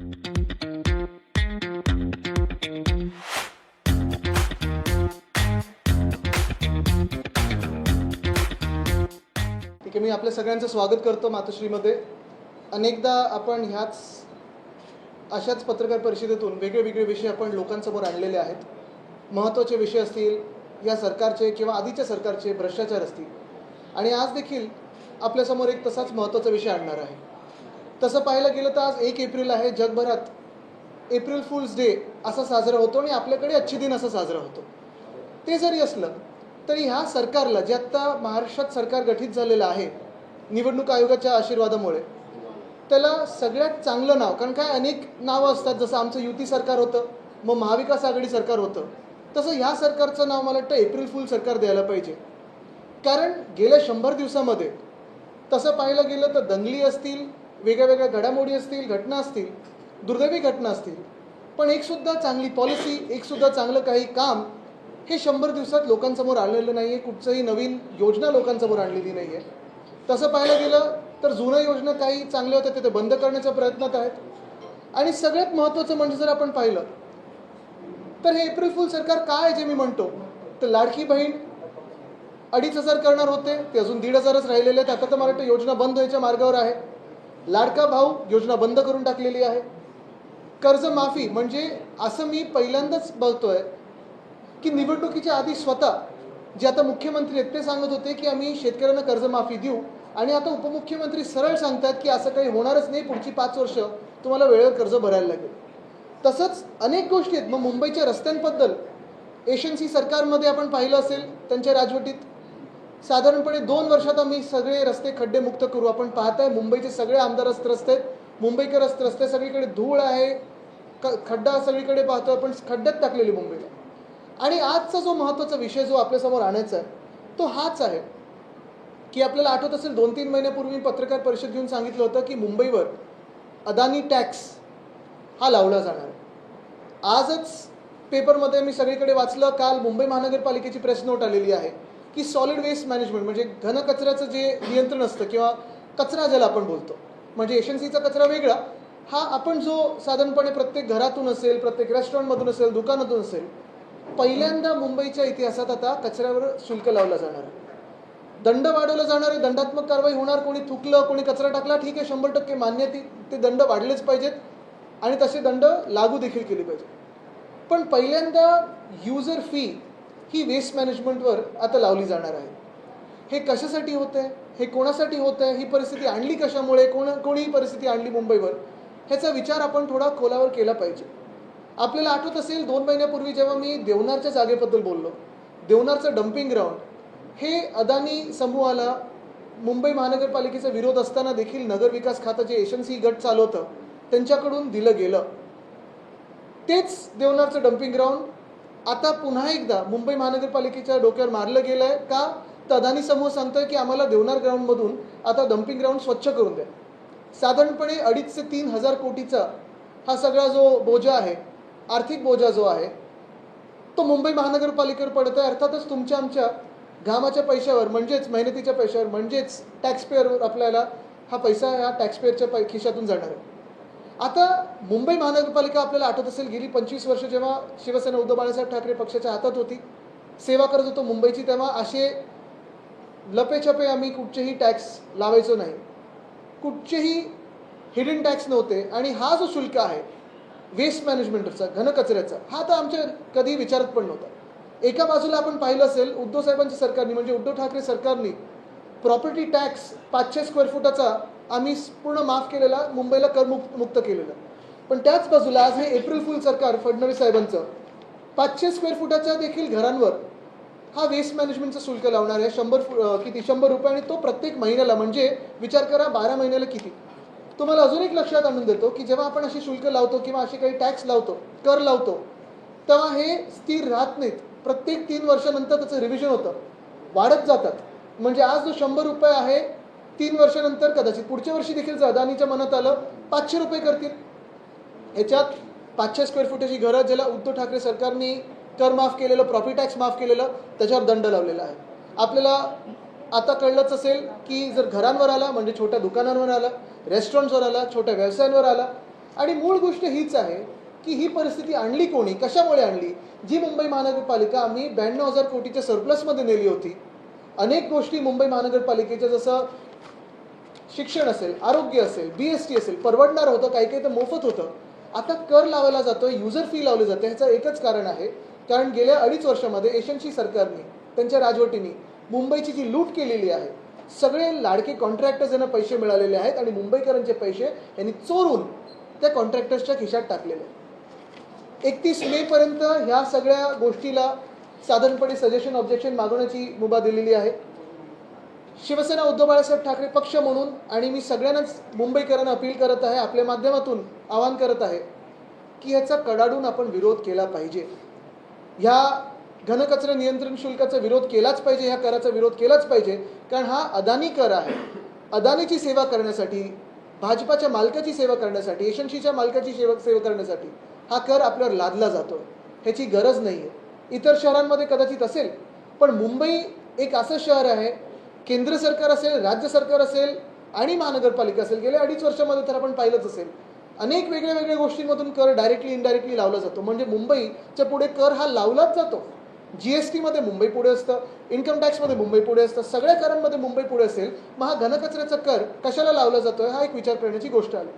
ठीक आहे मी आपल्या सगळ्यांचं स्वागत करतो मातोश्रीमध्ये. अनेकदा आपण ह्याच अशाच पत्रकार परिषदेतून वेगळे वेगळे विषय आपण लोकांसमोर आणलेले आहेत. महत्त्वाचे विषय असतील या सरकारचे किंवा आधीच्या सरकारचे भ्रष्टाचार असतील. आणि आज देखील आपल्यासमोर एक तसाच महत्त्वाचा विषय आणणार आहे. तसं पाहायला गेलं तर आज एक एप्रिल आहे जगभरात एप्रिल फुल्स डे असा साजरा होतो आणि आपल्याकडे अच्छे दिन असा साजरा होतो. ते जरी असलं तरी ह्या सरकारला जे आत्ता महाराष्ट्रात सरकार गठीत झालेलं आहे निवडणूक आयोगाच्या आशीर्वादामुळे त्याला सगळ्यात चांगलं नाव कारण काय अनेक नावं असतात जसं आमचं युती सरकार होतं मग महाविकास आघाडी सरकार होतं तसं ह्या सरकारचं नाव मला वाटतं एप्रिल फुल सरकार द्यायला पाहिजे. कारण गेल्या शंभर दिवसामध्ये तसं पाहायला गेलं तर दंगली असतील वेगळ्या वेगळ्या घडामोडी असतील घटना असतील दुर्दैवी घटना असतील पण एकसुद्धा चांगली पॉलिसी एकसुद्धा चांगलं काही काम हे शंभर दिवसात लोकांसमोर आणलेलं नाही आहे कुठचंही नवीन योजना लोकांसमोर आणलेली नाही आहे तसं पाहायला गेलं तर जुन्या योजना काही चांगल्या होत्या तिथे बंद करण्याच्या प्रयत्नात आहेत. आणि सगळ्यात महत्त्वाचं म्हणजे जर आपण पाहिलं तर हे एप्रिल फुल सरकार काय आहे जे मी म्हणतो? तर लाडकी बहीण अडीच हजार करणार होते ते अजून दीड हजारच राहिलेले आहेत. आता तर मला वाटतं योजना बंद व्हायच्या मार्गावर आहे. लाडका भाऊ योजना बंद करून टाकलेली आहे. कर्जमाफी म्हणजे असं मी पहिल्यांदाच बघतोय की निवडणुकीच्या आधी स्वतः जे आता मुख्यमंत्री आहेत ते सांगत होते की आम्ही शेतकऱ्यांना कर्जमाफी देऊ आणि आता उपमुख्यमंत्री सरळ सांगतात की असं काही होणारच नाही पुढची पाच वर्ष तुम्हाला वेळेवर कर्ज भरायला लागेल. तसंच अनेक गोष्टी आहेत. मग मुंबईच्या रस्त्यांबद्दल एशन्सी सरकारमध्ये आपण पाहिलं असेल त्यांच्या राजवटीत साधारणपणे दोन वर्षात आम्ही सगळे रस्ते खड्डेमुक्त करू. आपण पाहताय मुंबईचे सगळे आमदार त्रस्त आहेत. मुंबईकर त्रस्त रस्ते सगळीकडे धूळ आहे. क खड्डा सगळीकडे पाहतोय आपण. खड्ड्यात टाकलेली मुंबईला. आणि आजचा जो महत्त्वाचा विषय जो आपल्यासमोर आणायचा आहे तो हाच आहे की आपल्याला आठवत असेल दोन तीन महिन्यापूर्वी पत्रकार परिषद घेऊन सांगितलं होतं की मुंबईवर अदानी टॅक्स हा लावला जाणार आहे. आजच पेपरमध्ये मी सगळीकडे वाचलं. काल मुंबई महानगरपालिकेची प्रेस नोट आलेली आहे. की सॉलिड वेस्ट मॅनेजमेंट म्हणजे घनकचऱ्याचं जे नियंत्रण असतं किंवा कचरा ज्याला आपण बोलतो म्हणजे एशन्सीचा कचरा वेगळा हा आपण जो साधारणपणे प्रत्येक घरातून असेल प्रत्येक रेस्टॉरंटमधून असेल दुकानातून असेल पहिल्यांदा मुंबईच्या इतिहासात आता कचऱ्यावर शुल्क लावला जाणार आहे. दंड वाढवला जाणार आहे दंडात्मक कारवाई होणार कोणी थुकलं कोणी कचरा टाकला ठीक आहे शंभर टक्के मान्य ती ते दंड वाढलेच पाहिजेत आणि तसे दंड लागू देखील केले पाहिजे पण पहिल्यांदा युजर फी ही वेस्ट मॅनेजमेंटवर आता लावली जाणार आहे. हे कशासाठी होतं आहे हे कोणासाठी होतं आहे ही परिस्थिती आणली कशामुळे? कोण कोणी ही परिस्थिती आणली मुंबईवर? ह्याचा विचार आपण थोडा खोलावर केला पाहिजे. आपल्याला आठवत असेल दोन महिन्यापूर्वी जेव्हा मी देवनारच्या जागेबद्दल बोललो. देवनारचं डम्पिंग ग्राउंड हे अदानी समूहाला मुंबई महानगरपालिकेचा विरोध असताना देखील नगरविकास खातं जे एशन्सी गट चालवतं त्यांच्याकडून दिलं गेलं. तेच देवनारचं डम्पिंग ग्राउंड आता पुन्हा एकदा मुंबई महानगरपालिकेच्या डोक्यावर मारलं गेलं आहे का? तर अदानी समूह सांगतोय की आम्हाला देवनार ग्राउंडमधून आता डम्पिंग ग्राउंड स्वच्छ करून द्या. साधारणपणे अडीच ते तीन हजार कोटीचा हा सगळा जो बोजा आहे आर्थिक बोजा जो आहे तो मुंबई महानगरपालिकेवर पडत आहे अर्थातच तुमच्या आमच्या घामाच्या पैशावर म्हणजेच मेहनतीच्या पैशावर म्हणजेच टॅक्सपेअरवर आपल्याला हा पैसा ह्या टॅक्सपेअरच्या पै खिशातून जाणार आहे. आता मुंबई महानगरपालिका आपल्याला आठवत असेल गेली पंचवीस वर्ष जेव्हा शिवसेना उद्धव बाळासाहेब ठाकरे पक्षाच्या हातात होती सेवा करत होतो मुंबईची तेव्हा असे लपेछपे आम्ही कुठचेही टॅक्स लावायचो नाही. कुठचेही हिडन टॅक्स नव्हते आणि हा जो शुल्क आहे वेस्ट मॅनेजमेंटचा घनकचऱ्याचा हा तर आमच्या कधी विचारत पण नव्हता. एका बाजूला आपण पाहिलं असेल उद्धव साहेबांच्या सरकारने म्हणजे उद्धव ठाकरे सरकारने प्रॉपर्टी टॅक्स पाचशे स्क्वेअर फुटाचा आम्ही पूर्ण माफ केलेला मुंबईला कर मुक्त मुक्त पण त्याच बाजूला आज हे एप्रिल फुल सरकार फडणवीस साहेबांचं पाचशे स्क्वेअर फुटाच्या देखील घरांवर हा वेस्ट मॅनेजमेंटचं शुल्क लावणार आहे शंभर फु किती शंभर रुपये आणि तो प्रत्येक महिन्याला म्हणजे विचार करा बारा महिन्याला किती. तुम्हाला अजून एक लक्षात आणून देतो की जेव्हा आपण असे शुल्क लावतो किंवा असे काही टॅक्स लावतो कर लावतो तेव्हा हे स्थिर राहत नाहीत. प्रत्येक तीन वर्षानंतर त्याचं रिव्हिजन होतं. वाढत जातात. म्हणजे आज जो शंभर रुपये आहे तीन वर्षानंतर कदाचित. पुढच्या वर्षी देखील अदानीच्या मनात आलं पाचशे रुपये करतील. ह्याच्यात पाचशे स्क्वेअर फुटाची घरं ज्याला उद्धव ठाकरे सरकारने कर माफ केलेलं प्रॉफिट टॅक्स माफ केलेलं त्याच्यावर दंड लावलेला आहे. आपल्याला आता कळलंच असेल की जर घरांवर आला म्हणजे छोट्या दुकानांवर आला रेस्टॉरंट्सवर आला छोट्या व्यवसायांवर आला आणि मूळ गोष्ट हीच आहे की ही परिस्थिती आणली कोणी कशामुळे आणली? जी मुंबई महानगरपालिका आम्ही ब्याण्णव हजार कोटीच्या सरप्लसमध्ये नेली होती. अनेक गोष्टी मुंबई महानगरपालिकेच्या जसं शिक्षण असेल आरोग्य असेल बी एस टी असेल परवडणार होतं काही काही तर मोफत होतं. आता कर लावायला जातो युजर फी लावली जाते ह्याचं एकच कारण आहे. कारण गेल्या अडीच वर्षामध्ये एशनशी सरकारने त्यांच्या राजवटीने मुंबईची जी लूट केलेली आहे सगळे लाडके कॉन्ट्रॅक्टर्स यांना पैसे मिळालेले आहेत आणि मुंबईकरांचे पैसे यांनी चोरून त्या कॉन्ट्रॅक्टर्सच्या खिशात टाकलेले आहेत. एकतीस मे पर्यंत ह्या सगळ्या गोष्टीला साधारणपणे सजेशन ऑब्जेक्शन मागवण्याची मुभा दिलेली आहे. शिवसेना उद्धव बाळासाहेब ठाकरे पक्ष म्हणून आणि मी सगळ्यांनाच मुंबईकरांना अपील करत आहे आपल्या माध्यमातून आवाहन करत आहे की ह्याचा कडाडून आपण विरोध केला पाहिजे. ह्या घनकचरा नियंत्रण शुल्काचा विरोध केलाच पाहिजे ह्या कराचा विरोध केलाच पाहिजे कारण हा अदानी कर आहे. अदानीची सेवा करण्यासाठी भाजपाच्या मालकाची सेवा करण्यासाठी एशनशीच्या मालकाची सेवा सेवा करण्यासाठी हा कर आपल्यावर लादला जातो. ह्याची गरज नाही आहे इतर शहरांमध्ये कदाचित असेल पण मुंबई एक असं शहर आहे केंद्र सरकार असेल राज्य सरकार असेल आणि महानगरपालिका असेल गेल्या अडीच वर्षामध्ये तर आपण पाहिलंच असेल. अनेक वेगळ्या वेगळ्या गोष्टींमधून कर डायरेक्टली इनडायरेक्टली लावला जातो. म्हणजे मुंबईच्या पुढे कर हा लावलाच जातो. जी एस टीमध्ये मुंबई पुढे असतं इन्कम टॅक्समध्ये मुंबई पुढे असतं सगळ्या करांमध्ये मुंबई पुढे असेल. मग हा घनकचऱ्याचा कर कशाला लावला जातोय हा एक विचार करण्याची गोष्ट आली.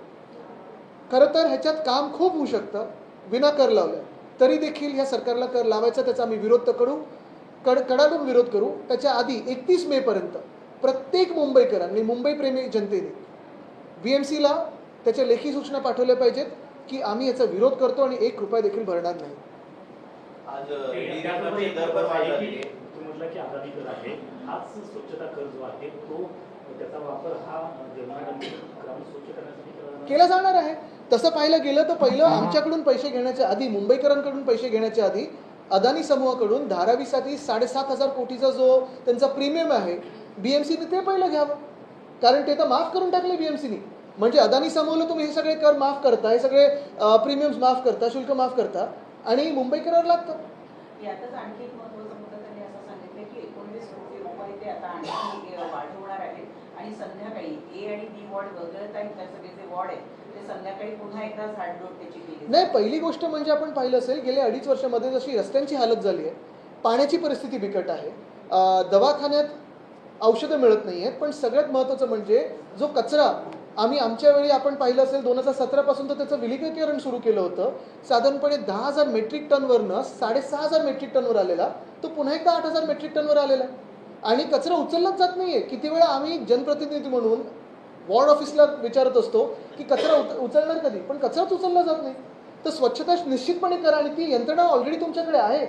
खरं तर ह्याच्यात काम खूप होऊ शकतं विना कर लावलं. तरी देखील ह्या सरकारला कर लावायचा त्याचा आम्ही विरोध तर करू. कड कडाडून विरोध करू त्याच्या आधी एकतीस मेपर्यंत प्रत्येक मुंबईकरांनी मुंबईप्रेमी जनतेने बी एम सीला त्याच्या लेखी सूचना पाठवल्या पाहिजेत की आम्ही याचा विरोध करतो आणि एक रुपया देखील भरणार नाही. हा केला जाणार आहे. तसं पाहायला गेलं तर पहिलं आमच्याकडून पैसे घेण्याच्या आधी मुंबईकरांकडून पैसे घेण्याच्या आधी अदानी समूहाकडून धारावीसाठी साडेसात हजार कोटीचा जो त्यांचा प्रीमियम आहे बी एम सीने ते पहिलं घ्यावं. कारण ते तर माफ करून टाकले बी एम सीने म्हणजे अदानी समूहाला तुम्ही हे सगळे कर माफ करता हे सगळे प्रीमियम्स माफ करता शुल्क माफ करता आणि मुंबईकरांवर लागतं. आणि संध्याकाळी ए आणि बी वॉर्ड वगळता इतर सगळे जे वॉर्ड आहेत ते संध्याकाळी पुन्हा एकदा झाडलोट त्याची केली नाही पहिली गोष्ट म्हणजे आपण पाहिलं असेल गेल्या अडीच वर्षामध्ये जशी रस्त्यांची हालत झाली आहे पाण्याची परिस्थिती बिकट आहे. दवाखान्यात औषधं मिळत नाही आहेत पण सगळ्यात महत्त्वाचं म्हणजे जो कचरा आम्ही आमच्या वेळी आपण पाहिलं असेल दोन हजार सतरापासून तर त्याचं विलिगीकरण सुरू केलं होतं. साधारणपणे दहा हजार मेट्रिक टनवरनं साडेसहा हजार मेट्रिक टनवर आलेला तो पुन्हा एकदा आठ हजार मेट्रिक टनवर आलेला आहे. आणि कचरा उचललाच जात नाहीये. किती वेळा आम्ही जनप्रतिनिधी म्हणून वॉर्ड ऑफिसला विचारत असतो की कचरा उच उचलणार कधी? पण कचराच उचलला जात नाही. तर स्वच्छता निश्चितपणे करा आणि ती यंत्रणा ऑलरेडी तुमच्याकडे आहे.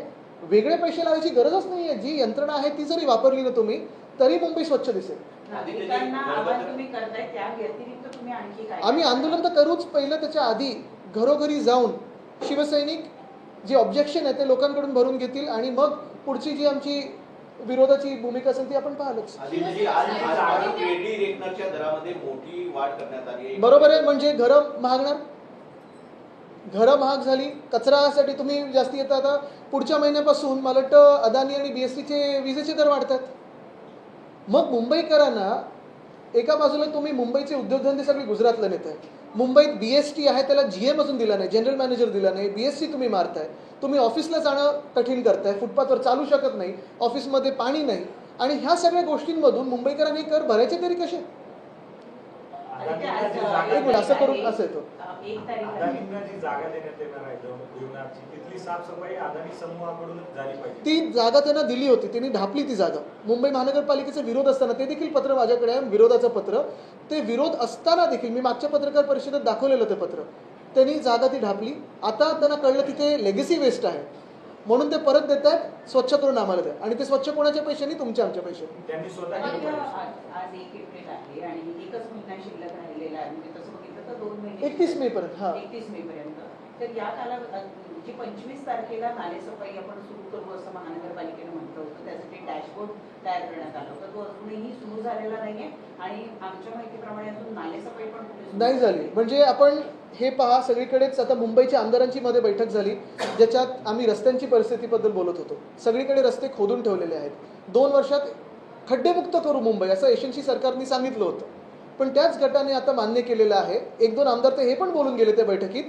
वेगळे पैसे लावायची गरजच नाही आहे जी यंत्रणा आहे ती जरी वापरली ना तुम्ही तरी मुंबई स्वच्छ दिसेल. आम्ही आंदोलन तर करूच. पहिलं त्याच्या आधी घरोघरी जाऊन शिवसैनिक जे ऑब्जेक्शन आहे ते लोकांकडून भरून घेतील आणि मग पुढची जी आमची विरोधाची भूमिका असेल ती आपण पाहालच. बरोबर आहे म्हणजे घरं महागणार? घरं महाग झाली कचरासाठी तुम्ही जास्ती येता आता. पुढच्या महिन्यापासून मला वाटतं अदानी आणि बी एस टीचे विजेचे दर वाढतात. मग मुंबईकरांना एका बाजूला तुम्ही मुंबईचे उद्योगधंदे सगळे गुजरातला नेत आहे मुंबईत बी एस टी आहे त्याला जी एम अजून दिला नाही जनरल मॅनेजर दिला नाही बी एस टी तुम्ही मारताय. तुम्ही ऑफिसला जाणं कठीण करताय फुटपाथवर चालू शकत नाही ऑफिसमध्ये पाणी नाही. आणि ह्या सगळ्या गोष्टींमधून मुंबईकरांनी कर भरायचे तरी कसे आणि ते आज, अदानींना जी अ, जागा एक मिनिट, असं करून असं येतं. अ, एक तारीख आहे. अदानींना जी जागा देण्यात येणार आहे जेव- जीवनाची तिथली साफसफाई अदानी समूहाकडूनच झाली पाहिजे. ती जागा त्यांना दिली होती त्यांनी ढापली ती जागा. मुंबई महानगरपालिकेचा विरोध असताना ते देखील पत्र माझ्याकडे आहे विरोधाचं पत्र. ते विरोध असताना देखील मी मागच्या पत्रकार परिषदेत दाखवलेलं ते पत्र. त्यांनी जागा ती ढापली. आता त्यांना कळलं तिथे लेगसी वेस्ट आहे. म्हणून ते परत देत आहेत स्वच्छ करून आम्हाला द्या आणि ते स्वच्छ कोणाच्या पैशानी तुमच्या आमच्या पैशानी त्यांनी स्वतः पण केलं पाहिजे आज आज एक एप्रिल आहे आणि एकच महिना शिल्लक राहिलेला आहे. म्हणजे तसं बघितलं तर दोन महिने एकतीस मे पर्यंत हा. एकतीस मे पर्यंत. तर या काला जी पंचवीस तारखेला नालेसफाई आपण सुरू करू असं महानगरपालिकेनं म्हटलं होतं त्यासाठी डॅशबोर्ड तयार करण्यात आलं होतं. तो अजूनही सुरू झालेला नाहीये आणि आमच्या माहितीप्रमाणे अजून नालेसफाई पण नाही झाली. म्हणजे आपण हे पहा सगळीकडेच आता मुंबईच्या आमदारांची मध्ये बैठक झाली ज्याच्यात आम्ही रस्त्यांची परिस्थितीबद्दल बोलत होतो. सगळीकडे रस्ते खोदून ठेवलेले आहेत. दोन वर्षात खड्डेमुक्त करू मुंबई असं एशनशी सरकारने सांगितलं होतं. पण त्याच गटाने आता मान्य केलेलं आहे. एक दोन आमदार तर हे पण बोलून गेले त्या बैठकीत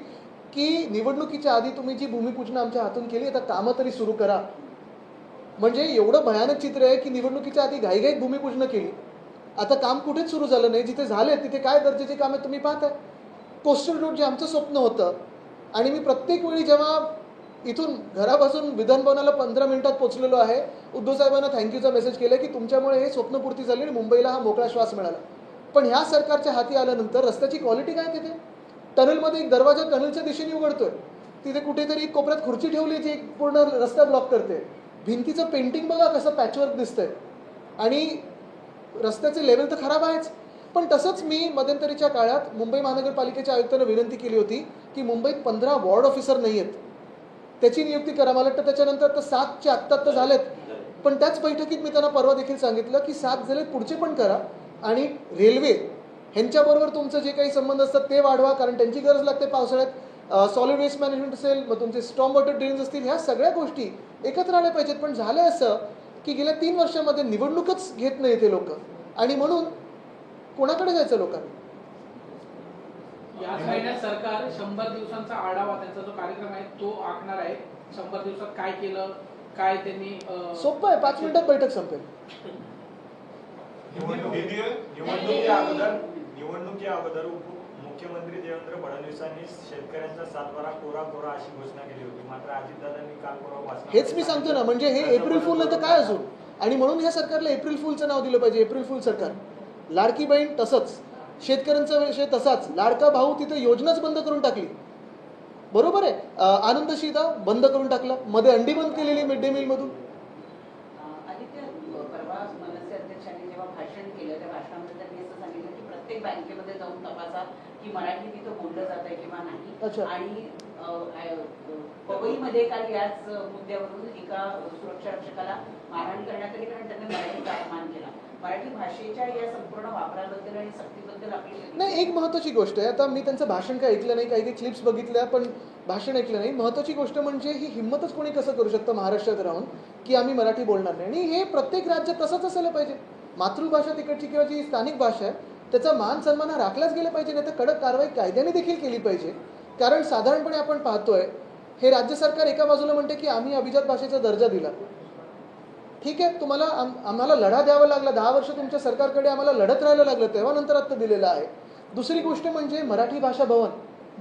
की निवडणुकीच्या आधी तुम्ही जी भूमिपूजन आमच्या हातून केली आता कामं तरी सुरू करा. म्हणजे एवढं भयानक चित्र आहे की निवडणुकीच्या आधी घाईघाईत भूमिपूजन केली. आता काम कुठेच सुरू झालं नाही जिथे झाले तिथे काय दर्जाची कामे तुम्ही पाहताय? कोस्टल रोड जे आमचं स्वप्न होतं आणि मी प्रत्येक वेळी जेव्हा इथून घरापासून विधानभवनाला पंधरा मिनिटात पोहोचलेलो आहे उद्धव साहेबांना थँक्यूचा मेसेज केला की तुमच्यामुळे हे स्वप्नपूर्ती झाली आणि मुंबईला हा मोकळा श्वास मिळाला. पण ह्या सरकारच्या हाती आल्यानंतर रस्त्याची क्वालिटी काय तिथे? टनलमध्ये एक दरवाजा टनलच्या दिशेने उघडतोय. तिथे कुठेतरी कोपऱ्यात खुर्ची ठेवली जी एक पूर्ण रस्ता ब्लॉक करते. भिंतीचं पेंटिंग बघा कसं पॅचवर्क दिसतंय. आणि रस्त्याचे लेवल तर खराब आहेच. पण तसंच मी मध्यंतरीच्या काळात मुंबई महानगरपालिकेच्या आयुक्तांना विनंती केली होती की मुंबईत पंधरा वॉर्ड ऑफिसर नाही आहेत. त्याची नियुक्ती करा. मला वाटतं त्याच्यानंतर तर सातचे आत्ता तर झालेत. पण त्याच बैठकीत मी त्यांना परवा देखील सांगितलं की सात झालेत पुढचे पण करा. आणि रेल्वे ह्यांच्याबरोबर तुमचं जे काही संबंध असतात ते वाढवा कारण त्यांची गरज लागते पावसाळ्यात. सॉलिड वेस्ट मॅनेजमेंट असेल मग तुमचे स्टॉम वॉटर ड्रेन्स असतील ह्या सगळ्या गोष्टी एकत्र आल्या पाहिजेत. पण झालं असं की गेल्या तीन वर्षामध्ये निवडणूकच घेत नाही ते लोक. आणि म्हणून कोणाकडे जायचं लोकांनी? याच महिन्यात सरकार शंभर दिवसांचा आढावा त्यांचा जो कार्यक्रम आहे तो आखणार आहे. शंभर दिवसात काय केलं काय त्यांनी सोपं आहे पाच मिनिटात बैठक संपेल. निवडणुकी अगोदर मुख्यमंत्री देवेंद्र फडणवीसांनी शेतकऱ्यांचा सातबारा कोरा कोरा अशी घोषणा केली होती. मात्र अजितदादांनी काल परवा हेच मी सांगतो ना म्हणजे हे एप्रिल फुल तर काय अजून? आणि म्हणून ह्या सरकारला एप्रिल फुलचं नाव दिलं पाहिजे एप्रिल फुल सरकार. लाडकी बहीण तसंच शेतकऱ्यांचा विषय तसाच. लाडका भाऊ तिथे योजनाच बंद करून टाकली. बरोबर आहे? आनंद शिदा बंद करून टाकला. मध्ये अंडी बंद केलेली मिड डे मील मधून अं, आदित्य अं, परवा मनसे अध्यक्षांनी जेव्हा भाषण केलं त्या भाषणामध्ये त्यांनी असं सांगितलं की प्रत्येक बँकेमध्ये जाऊन तपासा की मराठी तिथं बोललं जात आहे किंवा. नाही. आणि पवईमध्ये काल याच मुद्द्यावरून एका सुरक्षा रक्षकाला मारहाण करण्यात आली कारण त्यांनी मराठीचा अपमान केला. मराठी भाषेच्या या संपूर्ण वापराबद्दल आणि सक्तीबद्दल आपली नाही एक महत्त्वाची गोष्ट आहे. आता मी त्यांचं भाषण काय ऐकलं नाही काही काही क्लिप्स बघितल्या पण भाषण ऐकलं नाही. महत्त्वाची गोष्ट म्हणजे ही हिंमतच कोणी कसं करू शकतं महाराष्ट्रात राहून की आम्ही मराठी बोलणार नाही? आणि हे प्रत्येक राज्यात तसंच असायला पाहिजे. मातृभाषा तिकडची किंवा जी स्थानिक भाषा आहे त्याचा मान सन्मान हा राखलाच गेला पाहिजे नाही तर कडक कारवाई कायद्याने देखील केली पाहिजे. कारण साधारणपणे आपण पाहतोय हे राज्य सरकार एका बाजूला म्हणते की आम्ही अभिजात भाषेचा दर्जा दिला. ठीक आहे तुम्हाला आम- आम्हाला लढा द्यावा लागला दहा वर्ष तुमच्या सरकारकडे आम्हाला लढत राहायला लागलं तेव्हा नंतर आत्ता दिलेलं आहे. दुसरी गोष्ट म्हणजे मराठी भाषा भवन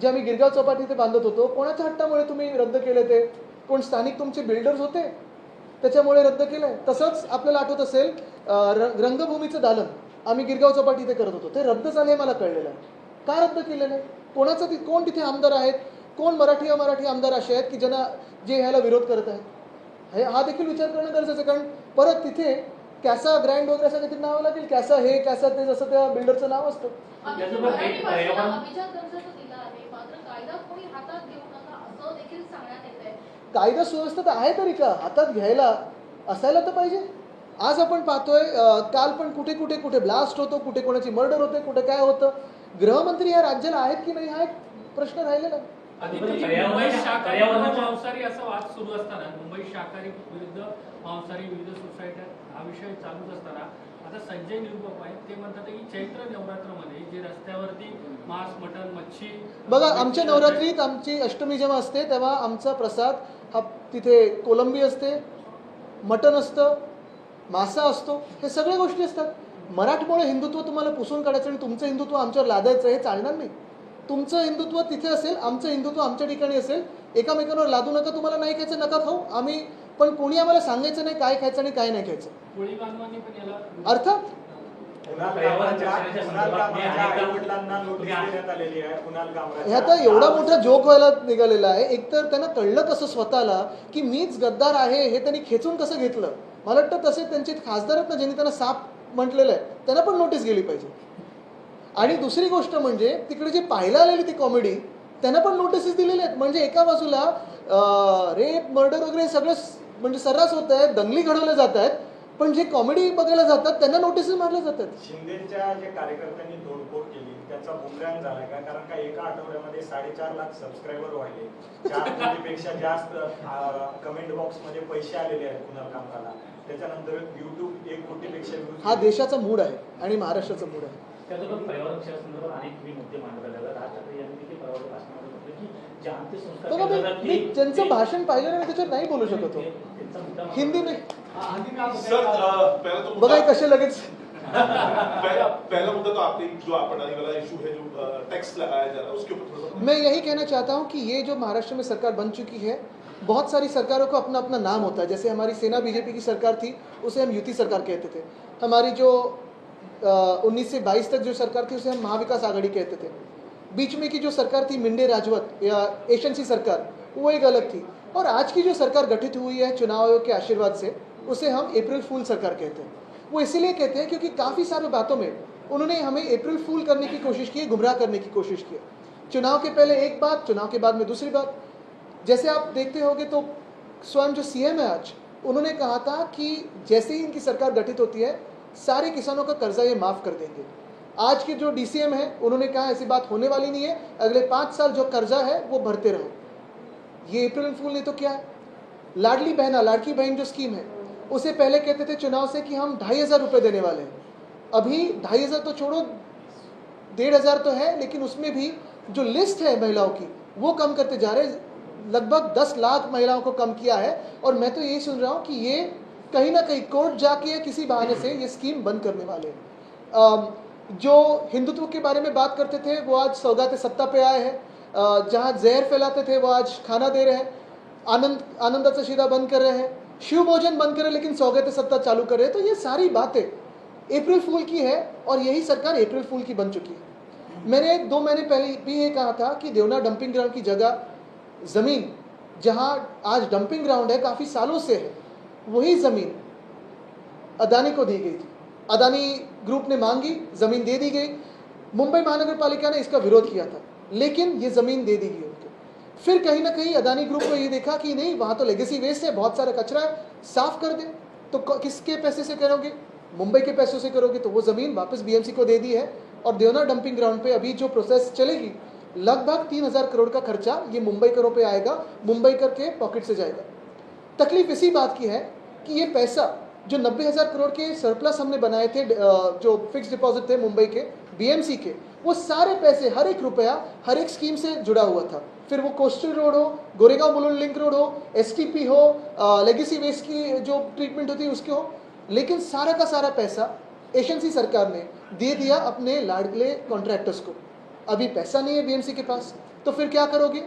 जे आम्ही गिरगाव चौपाटी इथे बांधत होतो कोणाच्या हट्टामुळे तुम्ही रद्द केले ते? कोण स्थानिक तुमचे बिल्डर्स होते? त्याच्यामुळे रद्द केलं आहे तसंच आपल्याला आठवत असेल र- रंगभूमीचं दालन. आम्ही गिरगाव चौपाटी इथे करत होतो. ते रद्द झाले हे मला कळलेलं आहे. का रद्द केलेलं आहे? कोणाचं ति- कोण तिथे आमदार आहेत? कोण मराठी अमराठी आमदार असे आहेत की ज्यांना जे ह्याला विरोध करत आहेत? हे हा देखील विचार करणं गरजेचं आहे कारण परत तिथे कॅसा ग्रँड वगैरे असं काहीतरी नाव लागेल. कॅसा हे कॅसा ते जसं त्या बिल्डरचं नाव असतं. कायदा सुव्यवस्था तर आहे तरी का? हातात घ्यायला असायला तर पाहिजे. आज आपण पाहतोय काल पण कुठे कुठे कुठे ब्लास्ट होतो कुठे कोणाची मर्डर होते कुठे काय होतं गृहमंत्री या राज्याला आहेत की नाही हा एक प्रश्न राहिलेला आहे. आदित्यजी, पर्यावरणाच्या- मुंबई शाकाहारी पर्यावरणाच्या- व मांसाहारी असा वाद सुरू असताना मुंबई शाकाहारी विरुद्ध मांसाहारी विविध सोसायट्या हा विषय चालूच असताना आता संजय निरुपम आहेत ते म्हणतात की चैत्र नवरात्रमध्ये जे रस्त्यावरती मांस मटण मच्छी बघा आमच्या नवरात्रीत आमची अष्टमी जेव्हा असते तेव्हा आमचा प्रसाद हा तिथे कोलंबी असते मटण असतं मासा असतो हे सगळ्या गोष्टी असतात. मराठमोळे हिंदुत्व तुम्हाला पुसून काढायचं आणि तुमचं हिंदुत्व आमच्यावर लादायचं हे चालणार नाही. तुमचं हिंदुत्व तिथे असेल आमचं हिंदुत्व आमच्या ठिकाणी असेल एकामेकांवर लादू नका तुम्हाला नाही खायचं नका खाऊ आम्ही पण कोणी आम्हाला सांगायचं नाही काय खायचं आणि काय नाही खायचं. कोळी बांधवांनी पण याला अर्थात? हे आता एवढा मोठा जोक व्हायला निघालेला आहे. एकतर त्यांना कळलं कसं स्वतःला की मीच गद्दार आहे हे त्यांनी खेचून कसं घेतलं? मला वाटतं तसे त्यांचे खासदार आहेत ना ज्यांनी त्यांना साप म्हटलेलं आहे त्यांना पण नोटीस गेली पाहिजे. आणि दुसरी गोष्ट म्हणजे तिकडे जी पाहायला आलेली ती कॉमेडी त्यांना पण नोटिसेस दिलेल्या आहेत. म्हणजे एका बाजूला रेप मर्डर वगैरे सगळं म्हणजे सर्रास होत आहे दंगली घडवल्या जात आहेत पण जे कॉमेडी बघायला जातात त्यांना नोटिसेस मारल्या जातात. शिंदेच्या जे कार्यकर्त्यांनी दोन त्याचा बुमरँग झालाय का? कारण का एका आठवड्यामध्ये साडेचार लाख सबस्क्रायबर वाढले. चार कोटीपेक्षा जास्त कमेंट बॉक्समध्ये पैसे आलेले आहेत कुणाल त्याच्यानंतर युट्यूब एक कोटीपेक्षा हा. देशाचा मूड आहे आणि महाराष्ट्राचा मूड आहे. संदर्भात अनेक मी मुद्दे मांडत आले राज ठाकरे यांनी देखील पर्यावरण भाषणामध्ये म्हटलं की जे अंत्यसंस्कार बघा केले मी जातात मी ते- ज्यांचं ते- भाषण पाहिलं ना मी त्याच्यात नाही बोलू शकत हो त्यांचा. हिंदी में सर अ, पहला तो बघा मुद्दा कसे लगेच तो मैं यही कहना चाहता हूँ कि ये जो महाराष्ट्र में सरकार बन चुकी है, बहुत सारी सरकारों को अपना अपना नाम होता है। जैसे हमारी सेना बीजेपी की सरकार थी, उसे हम युति सरकार कहते थे। हमारी जो उन्नीस से बाईस तक जो सरकार थी, उसे हम महाविकास आघाड़ी कहते थे। बीच में की जो सरकार थी, मिंडे राजवत, या एशियन सी सरकार, वो एक अलग थी। और आज की जो सरकार गठित हुई है चुनाव आयोग के आशीर्वाद से, उसे हम अप्रैल फूल सरकार कहते हैं। वो इसीलिए कहते हैं क्योंकि काफ़ी सारे बातों में उन्होंने हमें अप्रैल फूल करने की कोशिश की, गुमराह करने की कोशिश की। चुनाव के पहले एक बात, चुनाव के बाद में दूसरी बात। जैसे आप देखते होंगे तो स्वयं जो सीएम है आज, उन्होंने कहा था कि जैसे ही इनकी सरकार गठित होती है, सारे किसानों का कर्जा ये माफ़ कर देंगे। आज के जो डीसीएम है, उन्होंने कहा ऐसी बात होने वाली नहीं है, अगले पाँच साल जो कर्जा है, वो भरते रहो। ये अप्रैल फूल ने तो क्या है। लाडली बहना, लाड़की बहन जो स्कीम है उसे पहले कहते थे चुनाव से कि हम ढाई हज़ार रुपये देने वाले हैं। अभी ढाई हज़ार तो छोड़ो, डेढ़ हज़ार तो है, लेकिन उसमें भी जो लिस्ट है महिलाओं की, वो कम करते जा रहे लगभग दस लाख महिलाओं को कम किया है, और मैं तो यही सुन रहा हूँ कि ये कहीं ना कहीं कोर्ट जाके या किसी बहाने से ये स्कीम बंद करने वाले हैं। जो हिंदुत्व के बारे में बात करते थे, वो आज सौगात सत्ता पे आए हैं। जहाँ जहर फैलाते थे, वो आज खाना दे रहे हैं। आनंद आनंदाचा शिरा बंद कर रहे हैं। शिव भोजन बंद करे, लेकिन सौगात सत्ता चालू कर तो ये सारी बातें अप्रैल फूल की है, और यही सरकार अप्रैल फूल की बन चुकी है। मैंने एक, दो महीने पहले भी ये कहा था कि देवना डंपिंग ग्राउंड की जगह ज़मीन, जहाँ आज डंपिंग ग्राउंड है, काफ़ी सालों से है, वही ज़मीन अदानी को दी गई थी। अदानी ग्रुप ने मांगी, ज़मीन दे दी गई। मुंबई महानगर पालिका ने इसका विरोध किया था, लेकिन ये ज़मीन दे दी गई। फिर कहीं ना कहीं अदानी ग्रुप को ये देखा कि नहीं, वहाँ तो लेगेसी वेस्ट है, बहुत सारा कचरा है, साफ़ कर दे। तो किसके पैसे से करोगे? मुंबई के पैसों से करोगे। तो वो ज़मीन वापस बीएमसी को दे दी है और देवना डंपिंग ग्राउंड पे अभी जो प्रोसेस चलेगी, लगभग तीन हज़ार करोड़ का खर्चा ये मुंबई करों पे आएगा, मुंबई कर के पॉकेट से जाएगा। तकलीफ़ इसी बात की है कि ये पैसा जो नब्बे हज़ार करोड़ के सरप्लस हमने बनाए थे जो फिक्स डिपॉजिट थे मुंबई के बीएमसी के वो सारे पैसे हर एक रुपया, हर एक स्कीम से जुड़ा हुआ था। फिर वो कोस्टल रोड हो गोरेगांव मुलुंड लिंक रोड हो एस हो लेगेसी वेस्ट की जो ट्रीटमेंट होती है उसके हो। लेकिन सारा का सारा पैसा एशियन सी सरकार ने दे दिया अपने लाडले कॉन्ट्रैक्टर्स को। अभी पैसा नहीं है बीएमसी के पास तो फिर क्या करोगे?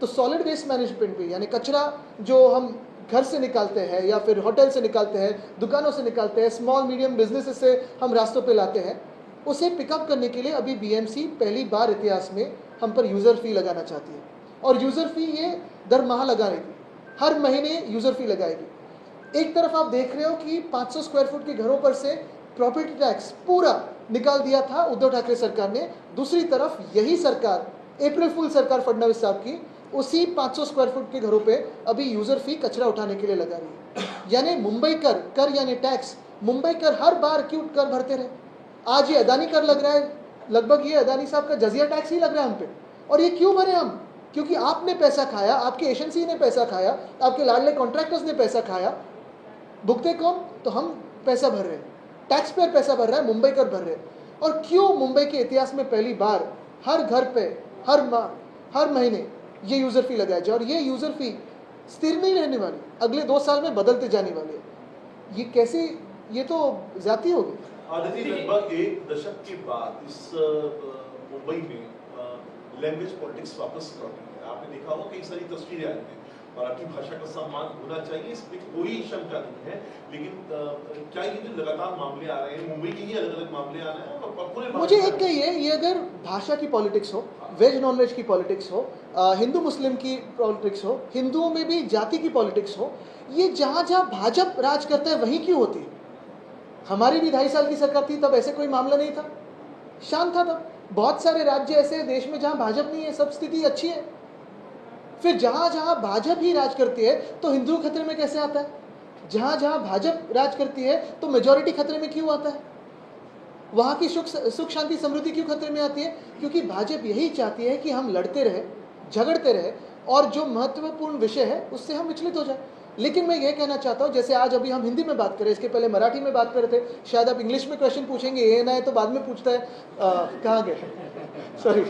तो सॉलिड वेस्ट मैनेजमेंट भी, यानी कचरा जो हम घर से निकालते हैं या फिर होटल से निकालते हैं, दुकानों से निकालते हैं स्मॉल मीडियम बिजनेसेस से हम रास्तों पे लाते हैं। उसे पिकअप करने के लिए अभी बीएमसी पहली बार इतिहास में हम पर यूज़र फ़ी लगाना चाहती है। और यूज़र फ़ी ये दर माह लगाएगी हर महीने यूज़र फ़ी लगाएगी। एक तरफ़ आप देख रहे हो कि 500 स्क्वायर फुट के घरों पर से प्रॉपर्टी टैक्स पूरा निकाल दिया था उद्धव ठाकरे सरकार ने। दूसरी तरफ़ यही सरकार अप्रैल फुल सरकार फडणवीस साहब की, उसी 500 स्क्वायर फुट के घरों पे अभी यूज़र फ़ी कचरा उठाने के लिए लगा रही है। यानी मुंबई कर कर यानी टैक्स मुंबई कर हर बार क्यों कर भरते रहे। आज ये अदानी कर लग रहा है, लगभग ये अदानी साहब का जजिया टैक्स ही लग रहा है हम पे। और ये क्यों भरे हम? क्योंकि आपने पैसा खाया, आपके एजेंसी ने पैसा खाया, आपके लाडले कॉन्ट्रैक्टर्स ने पैसा खाया। भुगते कौन? तो हम पैसा भर रहे हैं। टैक्स पेयर पैसा भर रहा है, मुंबई कर भर रहे हैं। और क्यों मुंबई के इतिहास में पहली बार हर घर पे, हर माह हर महीने ये यूज़र फ़ी लगाया जाए? और ये यूज़र फ़ी स्थिर नहीं रहने वाली, अगले दो साल में बदलते जाने वाली है। ये कैसे, ये तो जाती होगी। आदित्य लगभग एक दशक के बाद इस मुंबई में लैंग्वेज पॉलिटिक्स वापस लौटी है। आपने देखा होगा कई सारी तस्वीरें आई हैं। और आपकी भाषा का सम्मान होना चाहिए इसमें कोई शंका नहीं है। लेकिन क्या ये जो लगातार मामले आ रहे हैं मुंबई के ही अलग अलग मामले आ रहे हैं और पूरे मुझे एक कहिए ये अगर भाषा की पॉलिटिक्स हो वेज नॉन वेज की पॉलिटिक्स हो हिंदू मुस्लिम की पॉलिटिक्स हो हिंदुओं में भी जाति की पॉलिटिक्स हो ये जहाँ जहाँ भाजपा राज करता है वहीं क्यों होती है? हमारी भी ढाई साल की सरकार थी, तब ऐसे कोई मामला नहीं था। शांत था तब। बहुत सारे राज्य ऐसे देश में जहाँ भाजपा नहीं है, सब स्थिति अच्छी है। फिर जहाँ जहाँ भाजपा ही राज करती है तो हिंदू खतरे में कैसे आता है? जहाँ जहाँ भाजपा राज करती है तो मेजोरिटी खतरे में क्यों आता है? वहाँ की सुख सुख, शांति, समृद्धि क्यों खतरे में आती है? क्योंकि भाजपा यही चाहती है कि हम लड़ते रहे, झगड़ते रहे, और जो महत्वपूर्ण विषय है, उससे हम विचलित हो जाए। लेकिन मैं ये कहना चाहता हूँ जैसे आज अभी हम हिंदी में बात करें इसके पहले मराठी में बात कर रहे थे शायद आप इंग्लिश में क्वेश्चन पूछेंगे ये ना है तो बाद में पूछता है कहाँ गए? सॉरी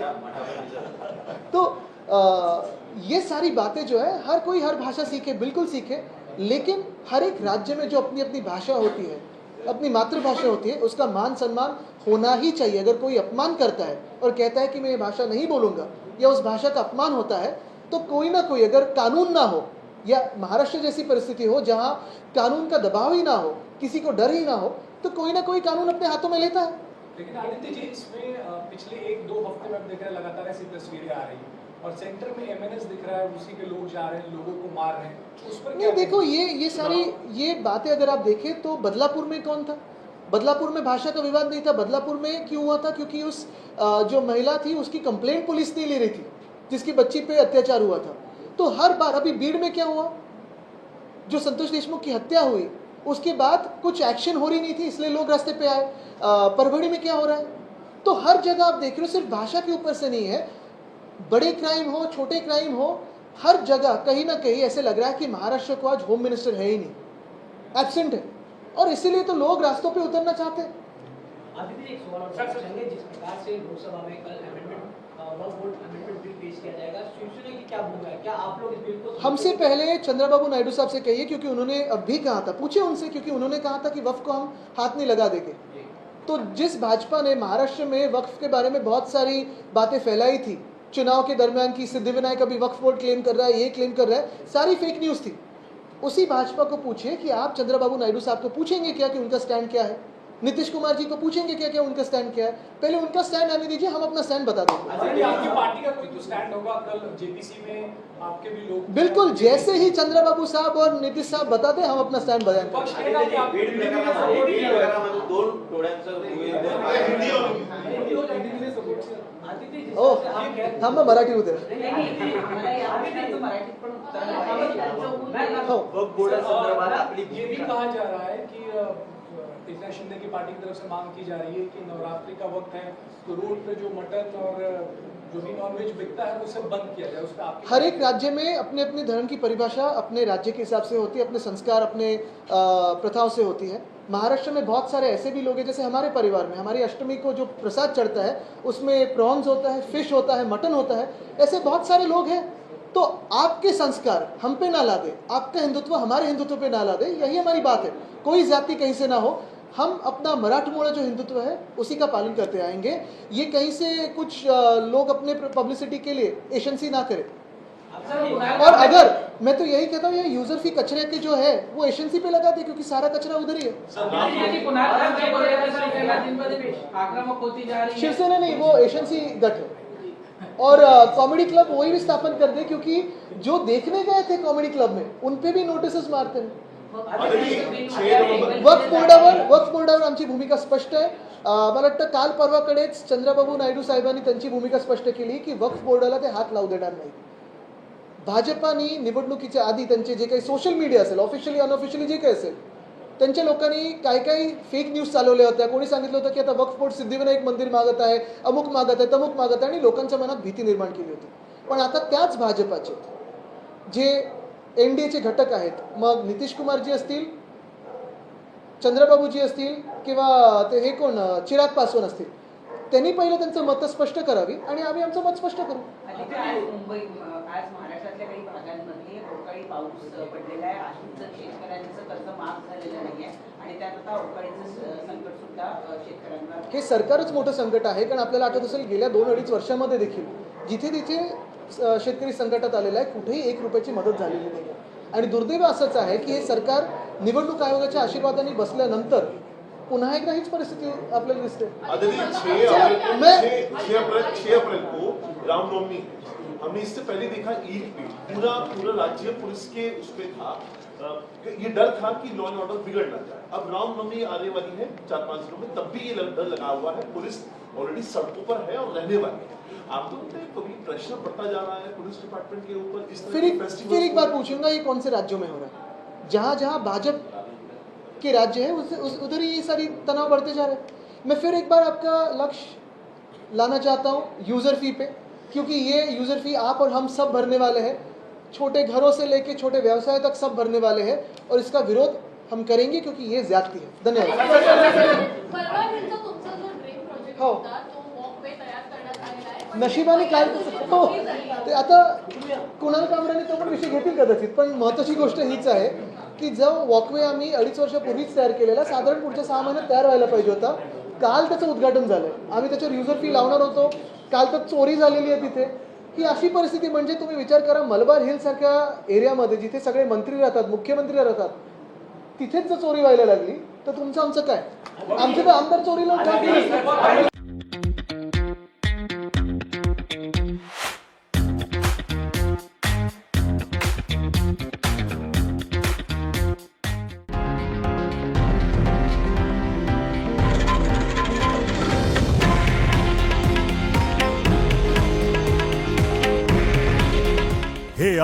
तो अ, ये सारी बातें जो है हर कोई हर भाषा सीखे बिल्कुल सीखे लेकिन हर एक राज्य में जो अपनी अपनी भाषा होती है अपनी मातृभाषा होती है उसका मान सम्मान होना ही चाहिए। अगर कोई अपमान करता है और कहता है कि मैं ये भाषा नहीं बोलूँगा या उस भाषा का अपमान होता है तो कोई ना कोई अगर कानून ना हो या महाराष्ट्र जैसी परिस्थिति हो जहाँ कानून का दबाव ही ना हो किसी को डर ही ना हो तो कोई ना कोई कानून अपने हाथों में लेता है। लेकिन आदित्य जी इसमें पिछले एक दो हफ़्ते में देख रहे हैं लगातार ऐसी तस्वीरें आ रही हैं और सेंटर में एमएनएस दिख रहा है उसी के लोग जा रहे हैं लोगों को मार रहे हैं। उस पर नहीं देखो ये ये सारी ये बातें अगर आप देखें तो बदलापुर में कौन था? बदलापुर में भाषा का विवाद नहीं था बदलापुर में क्यों हुआ था? क्योंकि उस जो महिला थी उसकी कंप्लेंट पुलिस नहीं ले रही थी जिसकी बच्ची पे अत्याचार हुआ था। तो हर बार अभी भीड़ में क्या हुआ? जो संतोष देशमुख की हत्या हुई उसके बाद कुछ एक्शन हो रही नहीं थी इसलिए लोग रास्ते पे आए। परभणी में क्या हो रहा है? तो हर जगह आप देख रहे हो सिर्फ़ भाषा के ऊपर से नहीं है। बड़े क्राइम हो छोटे क्राइम हो हर जगह कहीं ना कहीं ऐसे लग रहा है कि महाराष्ट्र को आज होम मिनिस्टर है ही नहीं। एबसेंट है। और इसीलिए तो लोग रास्तों पे उतरना चाहते हैं। जिस प्रकार से लोकसभा में कल amendment Waqf board amendment bill पेश किया जाएगा शिवसेना क्या भूमिका है क्या आप लोग इस बिल को हमसे पहले चंद्रबाबू नायडू साहब से कहिए क्योंकि उन्होंने अब भी कहा था। पूछे उनसे क्योंकि उन्होंने कहा था कि वक्फ को हम हाथ नहीं लगा देंगे। तो जिस भाजपा ने महाराष्ट्र में वक्फ के बारे में बहुत सारी बातें फैलाई थी चुनाव के दरमियान की सिद्धिविनायक अभी वक्फ बोर्ड क्लेम कर रहा है ये क्लेम कर रहा है सारी फेक न्यूज़ थी। उसी भाजपा को पूछिए कि आप चंद्रबाबू नायडू साहब को पूछेंगे क्या कि उनका स्टैंड क्या है? नीतीश कुमार जी को पूछेंगे क्या क्या उनका स्टैंड क्या है? पहले उनका स्टैंड आने दीजिए हम अपना स्टैंड बता देंगे। आपकी पार्टी का कोई तो स्टैंड होगा कल जेपीसी में आपके भी लोग बिल्कुल जैसे ही चंद्रबाबू साहब और नीतीश साहब बताते हम अपना स्टैंड बताएँगे ओ कह- थांबा मराठी उद्या ऊन नाही. हो। कहा जा रहा है कि एकनाथ शिंदे की पार्टी की तरफ़ से मांग की जा रही है कि नवरात्रि का वक्त है तो रोड पे जो मटन और, जो भी नॉनवेज बिकता है, उसे बंद किया जाए उस पर आपकी हर एक राज्य में अपने अपने धर्म की परिभाषा अपने राज्य के हिसाब से होती है, अपने संस्कार, अपने प्रथाओं से होती है। महाराष्ट्र में बहुत सारे ऐसे भी लोग हैं, जैसे हमारे परिवार में, हमारी अष्टमी को जो प्रसाद चढ़ता है, उसमें प्रॉन्स होता है फ़िश होता है मटन होता है, ऐसे बहुत सारे लोग हैं। तो आपके संस्कार हम पे ना ला दे आपका हिंदुत्व हमारे हिंदुत्व पे ना ला दे यही हमारी बात है। कोई जाति कहीं से ना हो हम अपना मराठमोड़ा जो हिंदुत्व है, उसी का पालन करते आएँगे। ये कहीं से कुछ लोग अपने पब्लिसिटी के लिए एशंसी ना करें। और अगर, मैं तो यही कहता हूँ यूज़र फ़ी कचरे के जो है, वो एशंसी पे लगा दे क्योंकि सारा कचरा उधर ही है। शिवसेना नहीं, वो एशंसी गठ है। और कॉमेडी क्लब वही भी स्थापन कर दे, क्योंकि जो देखने गए थे कॉमेडी क्लब में, उन पे भी नोटिस मारते हैं। वक्फ बोर्डावर वक्फ बोर्डावर आमची भूमिका स्पष्ट आहे. मला वाटतं काल परवाकडेच चंद्रबाबू नायडू साहेबांनी त्यांची भूमिका स्पष्ट केली की वक्फ बोर्डाला ते हात लावू देणार नाही भाजपानी निवडणुकीच्या आधी त्यांचे जे काही सोशल मीडिया असेल ऑफिशियली अनऑफिशियली जे काही असेल त्यांच्या लोकांनी काही काही फेक न्यूज चालवल्या होत्या. कोणी सांगितलं होतं की आता वक्फ बोर्ड सिद्धिविनायक मंदिर मागत आहे अमुक मागत आहे तमुक मागत आहे आणि लोकांच्या मनात भीती निर्माण केली होती. पण आता त्याच भाजपाचे जे एन डी एचे घटक आहेत. मग नितीश कुमारजी असतील चंद्रबाबूजी असतील किंवा ते हे कोण चिराग पासवान असतील त्यांनी पहिलं त्यांचं मत स्पष्ट करावी आणि आम्ही आमचं मत स्पष्ट करू. आदित्य, आज मुंबई आज महाराष्ट्रातल्या काही भागांमध्ये अवकाळी पाऊस पडलेला आहे? अजून तर शेतकऱ्यांचं कर्ज माफ झालेलं नाहीये आणि त्यात आता अवकाळीचं स- संकट सुद्धा अ, शेतकऱ्यांवर हे सरकारच मोठं संकट आहे कारण आपल्याला आठवत असेल गेल्या दोन अडीच वर्षामध्ये देखील जिथे तिथे शेतकरी संकटात आलेला आहे. कुठेही एक रुपयाची मदत झालेली नाही आणि दुर्दैव असंच आहे की हे सरकार निवडणूक आयोगाच्या आशीर्वादाने बसल्यानंतर पुन्हा एकदा हीच परिस्थिती आपल्याला दिसते। हमने इससे पहले देखा ईद पे। पूरा पूरा राज्य पुलिस के उसमें था। ये डर था कि लॉ एंड ऑर्डर बिगड़ ना जाए। अब रामनवमी आने वाली है चार पाँच दिनों में तब भी ये डर लगा हुआ है। पुलिस ऑलरेडी सड़कों पर है और रहने वाली है। आमतौर पर कभी प्रेशर बढ़ता जा रहा है पुलिस डिपार्टमेंट के ऊपर? इस तरह फिर एक फिर एक बार पूछूँगा ये कौन से राज्यों में हो रहा है? जहाँ जहाँ भाजपा के राज्य है उस, उस उधर ही ये सारी तनाव बढ़ते जा रहे हैं। मैं फिर एक बार आपका लक्ष्य लाना चाहता हूँ यूज़र फ़ी पे। क्योंकि ये यूज़र फ़ी आप और हम सब भरने वाले हैं। छोटे घरों से लेके छोटे व्यवसाय तक सब भरने वाले हैं और इसका विरोध हम करेंगे क्योंकि ये ज्यादती है। धन्यवाद। हो. नशिबाने काय हो. ते आता कुणाल कामराने तो पण विषय घेतील कदाचित पण महत्वाची गोष्ट हीच आहे की जो वॉकवे आम्ही अडीच वर्षापूर्वीच तयार केलेला साधारण पुढच्या सहा महिन्यात तयार व्हायला पाहिजे होता. काल त्याचं उद्घाटन झालं. आम्ही त्याच्यावर युजर फी लावणार होतो. काल तर चोरी झालेली आहे तिथे. ही अशी परिस्थिती म्हणजे तुम्ही विचार करा मलबार हिल सारख्या एरियामध्ये जिथे सगळे मंत्री राहतात मुख्यमंत्री राहतात तिथेच जर चोरी व्हायला लागली तर तुमचं आमचं काय? आमचे तर आमदार चोरीला